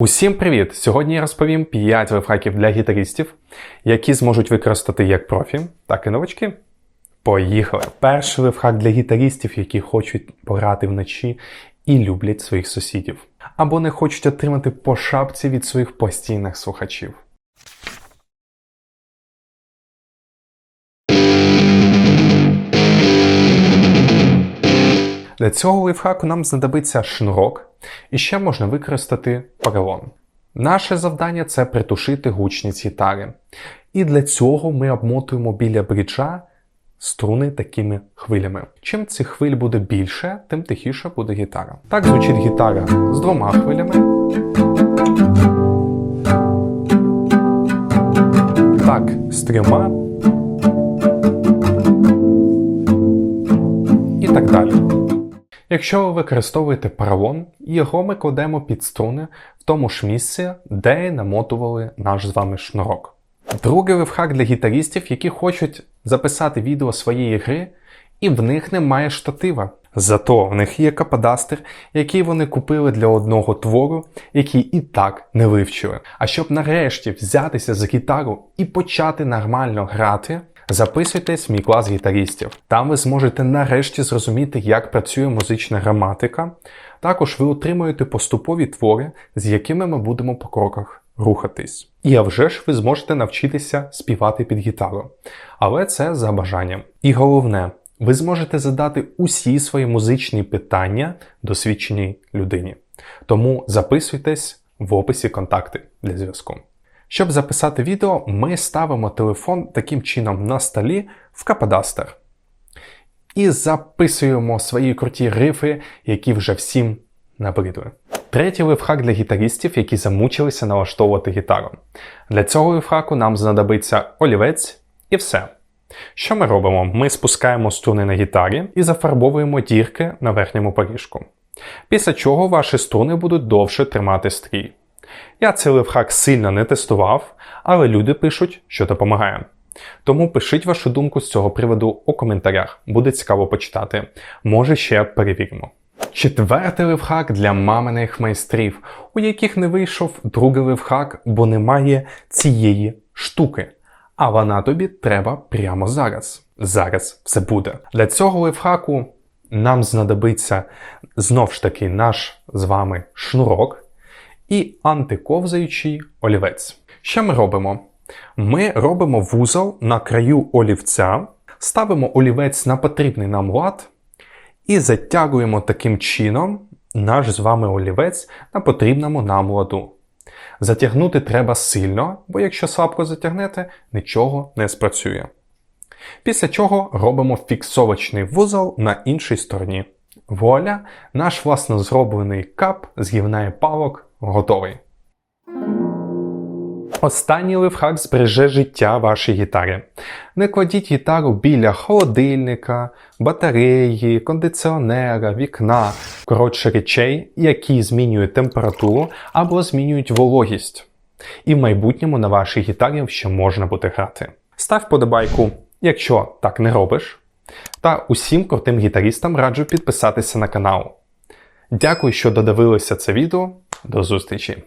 Усім привіт! Сьогодні я розповім 5 лайфхаків для гітаристів, які зможуть використати як профі, так і новачки. Поїхали! Перший лайфхак для гітаристів, які хочуть пограти вночі і люблять своїх сусідів, або не хочуть отримати по шапці від своїх постійних слухачів. Для цього лайфхаку нам знадобиться шнурок, і ще можна використати поролон. Наше завдання це притушити гучність гітари. І для цього ми обмотуємо біля бриджа струни такими хвилями. Чим цих хвиль буде більше, тим тихіше буде гітара. Так звучить гітара з двома хвилями. Так, з трьома. І так далі. Якщо ви використовуєте поролон, його ми кладемо під струни в тому ж місці, де намотували наш з вами шнурок. Другий лайфхак для гітаристів, які хочуть записати відео своєї гри, і в них немає штатива. Зато в них є каподастер, який вони купили для одного твору, який і так не вивчили. А щоб нарешті взятися за гітару і почати нормально грати, записуйтесь в мій клас гітаристів. Там ви зможете нарешті зрозуміти, як працює музична граматика. Також ви отримуєте поступові твори, з якими ми будемо по кроках рухатись. І а вже ж ви зможете навчитися співати під гітару. Але це за бажанням. І головне, ви зможете задати усі свої музичні питання досвідченій людині. Тому записуйтесь в описі контакти для зв'язку. Щоб записати відео, ми ставимо телефон таким чином на столі в каподастер. І записуємо свої круті рифи, які вже всім набридли. Третій лайфхак для гітаристів, які замучилися налаштовувати гітару. Для цього лайфхаку нам знадобиться олівець і все. Що ми робимо? Ми спускаємо струни на гітарі і зафарбовуємо дірки на верхньому поріжку. Після чого ваші струни будуть довше тримати стрій. Я цей лайфхак сильно не тестував, але люди пишуть, що допомагає. Тому пишіть вашу думку з цього приводу у коментарях, буде цікаво почитати. Може ще перевіримо. Четвертий лайфхак для маминих майстрів, у яких не вийшов другий лайфхак, бо немає цієї штуки. А вона тобі треба прямо зараз. Зараз все буде. Для цього лайфхаку нам знадобиться знов ж таки наш з вами шнурок і антиковзаючий олівець. Що ми робимо? Ми робимо вузол на краю олівця, ставимо олівець на потрібний нам лад і затягуємо таким чином наш з вами олівець на потрібному нам ладу. Затягнути треба сильно, бо якщо слабко затягнете, нічого не спрацює. Після чого робимо фіксовочний вузол на іншій стороні. Вуаля, наш власно зроблений кап з гівна палок готовий. Останній лайфхак збереже життя вашій гітарі. Не кладіть гітару біля холодильника, батареї, кондиціонера, вікна, коротше речей, які змінюють температуру або змінюють вологість. І в майбутньому на вашій гітарі ще можна буде грати. Став подобайку, якщо так не робиш. Та усім крутим гітаристам раджу підписатися на канал. Дякую, що додивилися це відео. До зустрічі!